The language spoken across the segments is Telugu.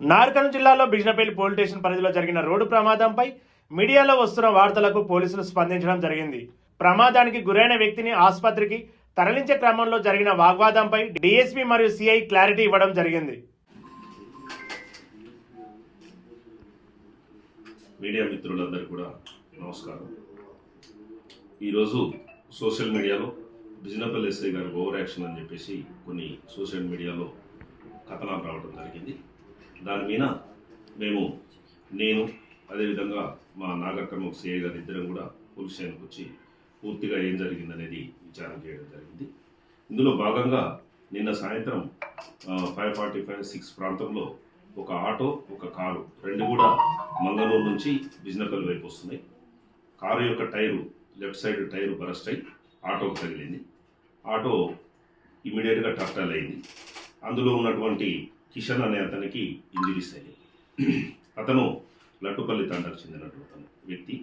నార్కన్ జిల్లాలో బిజినపల్లి పోలీస్ స్టేషన్ పరిధిలో జరిగిన రోడ్డు ప్రమాదంపై మీడియాలో వస్తున్న వార్తలకు పోలీసులు స్పందించడం జరిగింది. ప్రమాదానికి గురైన వ్యక్తిని ఆసుపత్రికి తరలించే క్రమంలో జరిగిన వాగ్వాదంపై డిఎస్పీ మరియు సిఐ క్లారిటీ ఇవ్వడం జరిగింది. మీడియా మిత్రులందరూ కూడా నమస్కారం. ఈరోజు సోషల్ మీడియాలో బిజినపల్ ఎస్ఐ గారి ఓవర్ యాక్షన్ అని చెప్పేసి కొన్ని సోషల్ మీడియాలో కథనాలు రావడం జరిగింది. దాని మీద మేము నేను అదేవిధంగా మా నాగర్కర్మ సిఐ గారు ఇద్దరం కూడా పోలీస్ స్టేషన్కి వచ్చి పూర్తిగా ఏం జరిగిందనేది విచారణ చేయడం జరిగింది. ఇందులో భాగంగా నిన్న సాయంత్రం ఫైవ్ ఫార్టీ ఫైవ్ సిక్స్ ప్రాంతంలో ఒక ఆటో ఒక కారు రెండు కూడా మంగళూరు నుంచి బిజినపల్లి వైపు వస్తున్నాయి. కారు యొక్క tyre left side tyre burst అయి ఆటోకు తగిలింది. ఆటో ఇమీడియట్గా టర్టల్ అయింది అందులో ఉన్నటువంటి కిషన్ అనే అతనికి ఇంజరీస్ అయ్యాయి అతను లట్టుపల్లి తండకు చెందినటువంటి వ్యక్తి.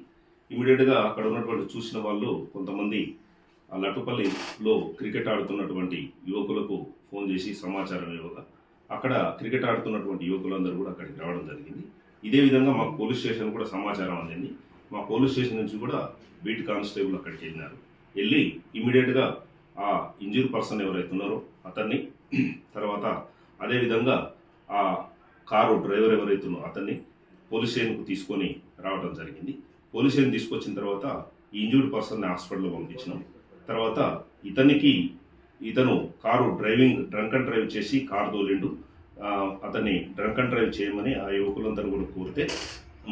ఇమీడియట్గా అక్కడ ఉన్నటువంటి చూసిన వాళ్ళు కొంతమంది ఆ లట్టుపల్లిలో క్రికెట్ ఆడుతున్నటువంటి యువకులకు ఫోన్ చేసి సమాచారం ఇవ్వగా అక్కడ క్రికెట్ ఆడుతున్నటువంటి యువకులందరూ కూడా అక్కడికి రావడం జరిగింది. ఇదే విధంగా మాకు పోలీస్ స్టేషన్ కూడా సమాచారం అందింది. మా పోలీస్ స్టేషన్ నుంచి కూడా బీట్ కానిస్టేబుల్ అక్కడికి వెళ్ళినారు. వెళ్ళి ఇమీడియట్గా ఆ ఇంజూర్ పర్సన్ ఎవరైతే ఉన్నారో అతన్ని తర్వాత అదేవిధంగా ఆ కారు డ్రైవర్ ఎవరైతున్నో అతన్ని పోలీస్ స్టేషన్కు తీసుకొని రావడం జరిగింది. పోలీస్ స్టేషన్ తీసుకొచ్చిన తర్వాత ఈ ఇంజూర్డ్ పర్సన్ని హాస్పిటల్లో పంపించినాం. తర్వాత ఇతనికి ఇతను car driving drunk and drive చేసి కారు తోలిండు. అతన్ని డ్రంక్ అండ్ డ్రైవ్ చేయమని ఆ యువకులందరూ కూడా కోరితే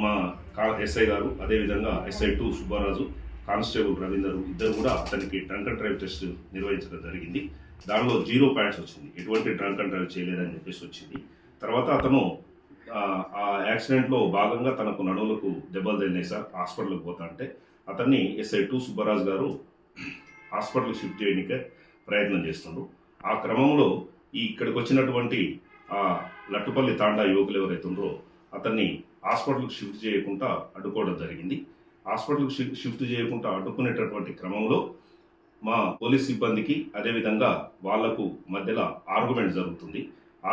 మా కా ఎస్ఐ గారు అదేవిధంగా SI two Subbaraju constable Ravinder ఇద్దరు కూడా అతనికి డ్రంక్ అండ్ డ్రైవ్ టెస్ట్ నిర్వహించడం జరిగింది. దానిలో జీరో పాయింట్స్ వచ్చింది. ఎటువంటి డ్రంక్ అండ్ డ్రైవ్ చేయలేదని చెప్పేసి వచ్చింది. తర్వాత అతను ఆ, యాక్సిడెంట్లో భాగంగా తనకు నడువులకు దెబ్బలు తగిలినాయి సార్. హాస్పిటల్కి పోతా అంటే అతన్ని ఎస్ఐ టూ సుబ్బరాజ్ గారు హాస్పిటల్కి షిఫ్ట్ చేయడానికి ప్రయత్నం చేస్తుండ్రు ఆ క్రమంలో ఈ ఇక్కడికి వచ్చినటువంటి ఆ లట్టుపల్లి తాండా యువకులు ఎవరైతే ఉన్నారో అతన్ని హాస్పిటల్కి షిఫ్ట్ చేయకుండా అడ్డుకోవడం జరిగింది. హాస్పిటల్కి షిఫ్ట్ చేయకుండా అడ్డుకునేటటువంటి క్రమంలో మా పోలీస్ సిబ్బందికి అదేవిధంగా వాళ్ళకు మధ్యలో ఆర్గ్యుమెంట్ జరుగుతుంది.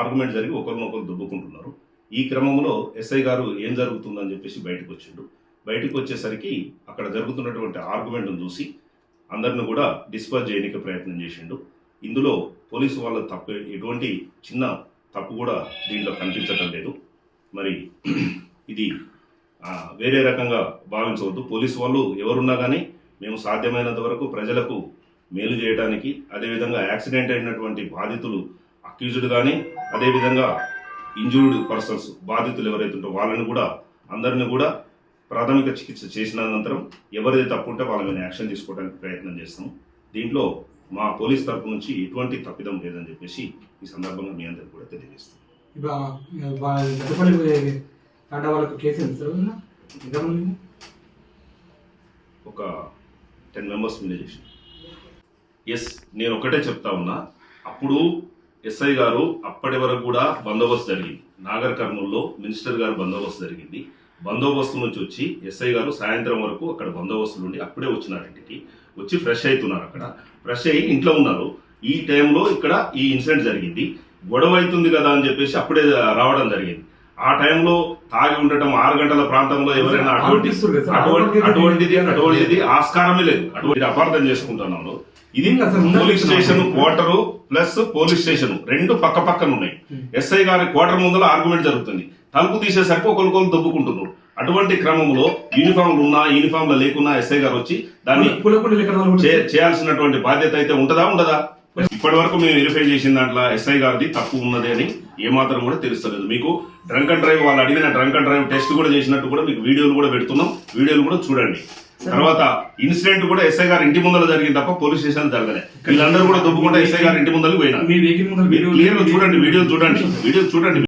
ఆర్గ్యుమెంట్ జరిగి ఒకరినొకరు దుబ్బుకుంటున్నారు. ఈ క్రమంలో ఎస్ఐ గారు ఏం జరుగుతుందని చెప్పేసి బయటకు వచ్చిండు బయటకు వచ్చేసరికి అక్కడ జరుగుతున్నటువంటి ఆర్గ్యుమెంట్ను చూసి అందరిని కూడా డిస్పర్జ్ చేయడానికి ప్రయత్నం చేసిండు. ఇందులో పోలీసు వాళ్ళ తప్పు ఎటువంటి చిన్న తప్పు కూడా దీంట్లో కనిపించటం లేదు. మరి ఇది వేరే రకంగా భావించవద్దు. పోలీసు వాళ్ళు ఎవరున్నా కానీ మేము సాధ్యమైనంత వరకు ప్రజలకు మేలు చేయడానికి అదేవిధంగా యాక్సిడెంట్ అయినటువంటి బాధితులు అక్యూజ్డ్ కానీ అదేవిధంగా ఇంజూర్డ్ పర్సన్స్ బాధితులు ఎవరైతే ఉంటారో వాళ్ళని కూడా అందరిని కూడా ప్రాథమిక చికిత్స చేసిన అనంతరం ఎవరిది తప్పు ఉంటే వాళ్ళ మీద యాక్షన్ తీసుకోవడానికి ప్రయత్నం చేస్తాం. దీంట్లో మా పోలీస్ తరపు నుంచి ఎటువంటి తప్పిదం లేదని చెప్పేసి ఈ సందర్భంగా మీ అందరికి కూడా తెలియజేస్తాం. గతపల్లి వాళ్ళకు కేసు ఉంది? సార్ ఒక టెన్ మెంబర్స్ మీద ఎస్ నేను ఒకటే చెప్తా ఉన్నా. అప్పుడు ఎస్ఐ గారు అప్పటి వరకు కూడా బందోబస్తు జరిగింది. నాగర్ కర్నూల్లో మినిస్టర్ గారు బందోబస్తు జరిగింది. బందోబస్తు నుంచి వచ్చి ఎస్ఐ గారు సాయంత్రం వరకు అక్కడ బందోబస్తు నుండి అప్పుడే వచ్చినారు ఇంటికి. వచ్చి ఫ్రెష్ అవుతున్నారు అక్కడ. ఫ్రెష్ అయ్యి ఇంట్లో ఉన్నారు. ఈ టైంలో ఇక్కడ ఈ ఇన్సిడెంట్ జరిగింది. గొడవ అవుతుంది కదా అని చెప్పేసి అప్పుడే రావడం జరిగింది. ఆ టైంలో తాగి ఉండటం ఆరు గంటల ప్రాంతంలో ఎవరైనా అటువంటి అటువంటిది? అటువంటిది ఆస్కారమే లేదు. అటువంటి అపార్థం చేసుకుంటున్నాను. ఇది police. Station quarter plus police station రెండు పక్క పక్కన ఉన్నాయి. ఎస్ఐ గారి క్వార్టర్ ముందర ఆర్గ్యుమెంట్ జరుగుతుంది. తలుపు తీసేసరికి ఒకరికొకరు దొబ్బుకుంటున్నారు. అటువంటి క్రమంలో యూనిఫామ్లు ఉన్నా యూనిఫామ్లు లేకున్నా ఎస్ఐ గారు వచ్చి దాన్ని చేయాల్సినటువంటి బాధ్యత అయితే ఉంటుందా? ఉండదా? ఇప్పటి వరకు మేము వెరిఫై చేసిన దాంట్లో ఎస్ఐ గారిది తప్పు ఉన్నది అని ఏమాత్రం కూడా తెలుస్తలేదు. మీకు డ్రంక్ అండ్ డ్రైవ్ వాళ్ళు అడిగిన డ్రంక్ అండ్ డ్రైవ్ టెస్ట్ కూడా చేసినట్టు కూడా మీకు వీడియోలు కూడా పెడుతున్నాం. వీడియోలు కూడా చూడండి. తర్వాత ఇన్సిడెంట్ కూడా ఎస్ఐ గారి ఇంటి ముందర జరిగింది తప్ప పోలీస్ స్టేషన్ జరగలే. వీళ్ళందరూ కూడా దుబ్బుకుంటే ఎస్ఐ గారి ఇంటి ముందరకు మీరు క్లియర్ చూడండి వీడియో చూడండి వీడియో చూడండి.